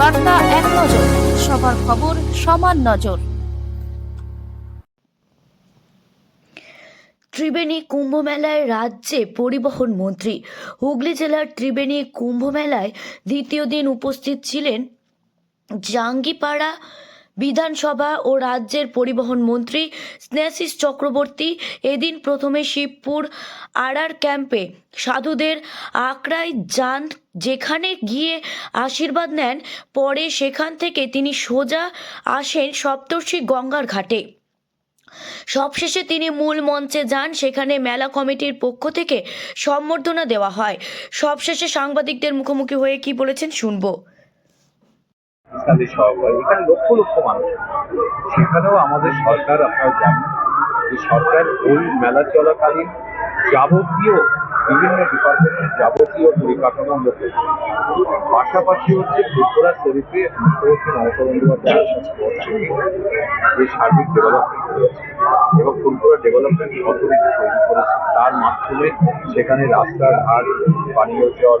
বার্তা এক নজর, সবার খবর সমান নজর। ত্রিবেণী কুম্ভ মেলায় রাজ্যে পরিবহন মন্ত্রী, হুগলি জেলার ত্রিবেণী কুম্ভ মেলায় দ্বিতীয় দিন উপস্থিত ছিলেন জাঙ্গিপাড়া বিধানসভা ও রাজ্যের পরিবহন মন্ত্রী স্নেহাশিস চক্রবর্তী এদিন প্রথমে শিবপুর আড়ার ক্যাম্পে সাধুদের আঁকড়ায় যান, যেখানে গিয়ে আশীর্বাদ নেন। পরে সেখান থেকে তিনি সোজা আসেন সপ্তর্ষি গঙ্গার ঘাটে। সবশেষে তিনি মূল মঞ্চে যান, সেখানে মেলা কমিটির পক্ষ থেকে সম্বর্ধনা দেওয়া হয়। সবশেষে সাংবাদিকদের মুখোমুখি হয়ে কি বলেছেন শুনব। তাদের সহকারী। এখানে লক্ষ লক্ষ মানুষ। সেখানেও আমাদের সরকার, আপনারা জানেন যে সরকার ওই মেলা চলাকালীন যাবতীয় বিভিন্ন ডিপার্টমেন্টের যাবতীয় পরিকাঠামো করছে পাশাপাশি হচ্ছে ত্রিপুরা শরীফে মুখ্যমন্ত্রী মমতা বন্দ্যোপাধ্যায় যে সার্বিক ডেভেলপমেন্ট করেছে এবং ত্রিপুরা ডেভেলপমেন্ট অথরিটি তৈরি করেছে। তার মাধ্যমে সেখানে রাস্তাঘাট পানীয় জল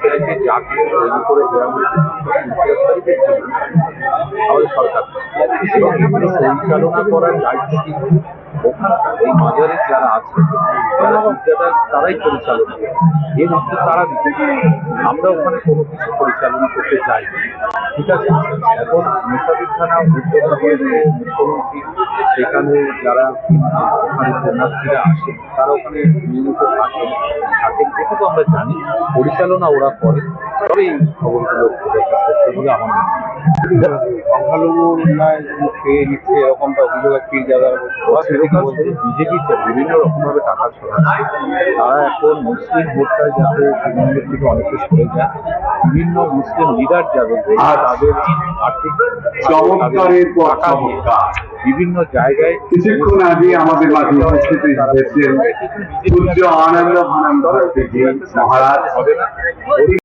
ছেলেকে চাকরি তৈরি করে দেওয়া হয়েছে আমাদের সরকার। এবং পরিচালনা করার দায়িত্ব কিন্তু ওখানকার এই মাজারের যারা আছে যারা তারাই পরিচালনা করে। এর উত্তর তারা আমরা ওখানে কোনো কিছু পরিচালনা করতে চাই। ঠিক আছে। এখন মুসাফির থানা উদ্যোগ হয়েছে মুখ্যমন্ত্রী সেখানে যারা ওখানে সন্ন্যাসীরা আসে, তারা ওখানে নিয়মিত থাকেন আমরা জানি, পরিচালনা ওরা করে। তবে এই খবরগুলো সংখ্যালঘু উন্নয়ন খেয়ে নিচ্ছে এরকমটা অভিযোগ ওরা সেরকম বিজেপি বিভিন্ন রকম ভাবে টাকা ছড়াচ্ছে। তারা এখন মুসলিম ভোটটা যাতে তৃণমূলের থেকে অনেকে সরে যায় বিভিন্ন মুসলিম লিডার যাবে তাদের আর্থিক চমৎকারের টাকা বিভিন্ন জায়গায় কিছুক্ষণ আগে আমাদের মাঝে উপস্থিত হয়েছেন পূজ্য আনন্দ আনন্দ মহারাজ। হবে না।